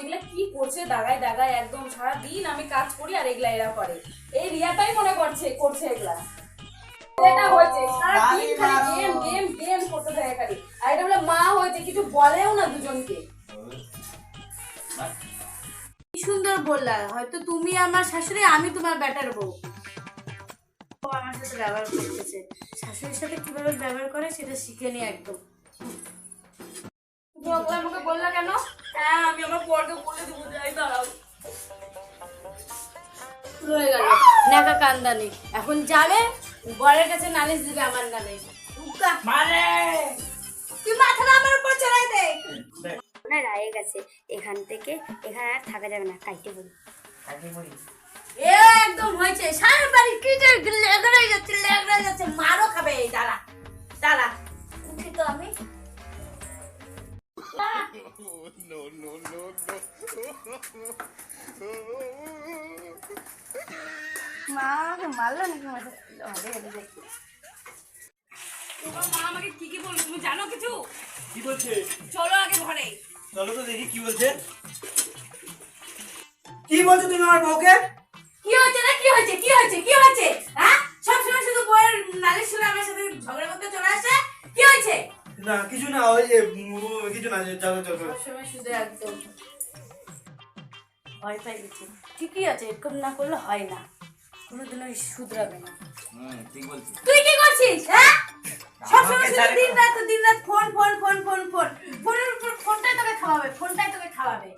এগুলা কি করছে? দাগায় দাগায় একদম সারা দিন আমি কাজ করি আর এগুলা এরা করে। এই রিয়াটাই মনে করছে করছে এগুলা। এটা হয়েছে সারা দিন খালি গেম গেম গেম করতে থাকে খালি। আর এটা বলে মা হয়েছে কিছু বলেও না দুজনকে। কি সুন্দর বললা হয়তো তুমি আমার শাশুড়ি আমি তোমার ব্যাটার বউ। আমার সাথে ব্যবহার করতেছে। শাশুড়ির সাথে কীভাবে ব্যবহার করে সেটা শিখে নি একদম। তুমি আমাকে বললা কেন? হ্যাঁ আমি আমার পরকে বলে দেবো যাই দাঁড়াও। শুরু গেল। নাকা কান্দানি। এখন যাবে বরের কাছে নালিশ দিবে আমার নামে। উকা। তুই মাথাটা আমার উপর চড়াই দে। না রায়ে গেছে। এখান থেকে এখানে আর থাকা যাবে না। কাইটে বলি। এ একদম হয়েছে। সারা বাড়ি কি মা আমাকে মারলো নাকি মাঝে ভালো দেখি তোমার মা আমাকে কি কি বলল তুমি জানো কিছু? কি বলছে? চলো আগে ঘরে। চলো তো দেখি কি বলছে। কি বলছো তুমি আমার বউকে? কি হয়েছে না কি হয়েছে? কি হয়েছে? কি হয়েছে? হ্যাঁ? শুধু নালিশ শুনে আমার সাথে ঝগড়া করতে চলে আসে কি হয়েছে না কিছু না ওই যে, কিছু না চলো চলো সবসময় শুধু একদম। ভয় পাই গেছে ঠিকই আছে এরকম না করলে হয় না। কোনোদিনও শুধরাবে না। ঠিক বলছিস। তুই কি করছিস হ্যাঁ? সবসময় শুধু দিন রাত দিন রাত phone phone phone phone phone. ফোনের উপর ফোনটাই তোকে খাওয়াবে ফোনটাই তোকে খাওয়াবে।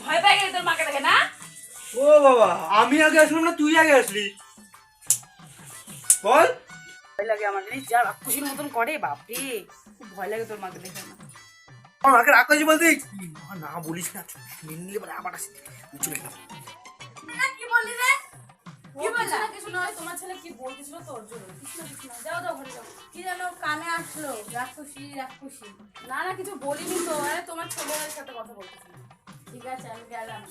ভয় পেয়ে গেলে তোর মাকে ও বাবা আমি আগে আসলাম না তুই আগে আসলি? বল। ভয় লাগে আমার জানিস যা রাক্ষসীর মতন করে বাপরে খুব ভয় লাগে তোর মাকে দেখে না আমাকে রাক্ষসী বলতে না, না বলিস না শুনে নিলে পরে আবার আসি। চলে গেলাম। কি বললি রে? কি কিছু নয় তোমার ছেলে কি বলতেছিল তোর জন্য? কিছু না কিছু না যাও যাও ঘরে যাও। কি যেন কানে আসলো রাক্ষসী রাক্ষসী। না না কিছু বলিনি তো আরে তোমার ছেলের সাথে কথা বলতেছি ঠিক আছে আমি গেলাম।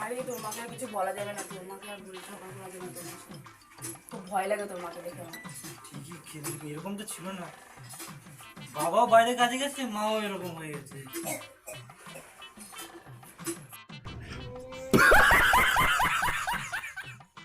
না রে তোর মাকে কিছু বলা যাবে না তোর মাকে আর বলে ঝগড়া করা যাবে না। খুব ভয় লাগে তোর মাকে দেখে ঠিকই খেলে এরকম তো ছিল না। বাবাও বাইরে কাজে গেছে, মাও এরকম হয়ে গেছে।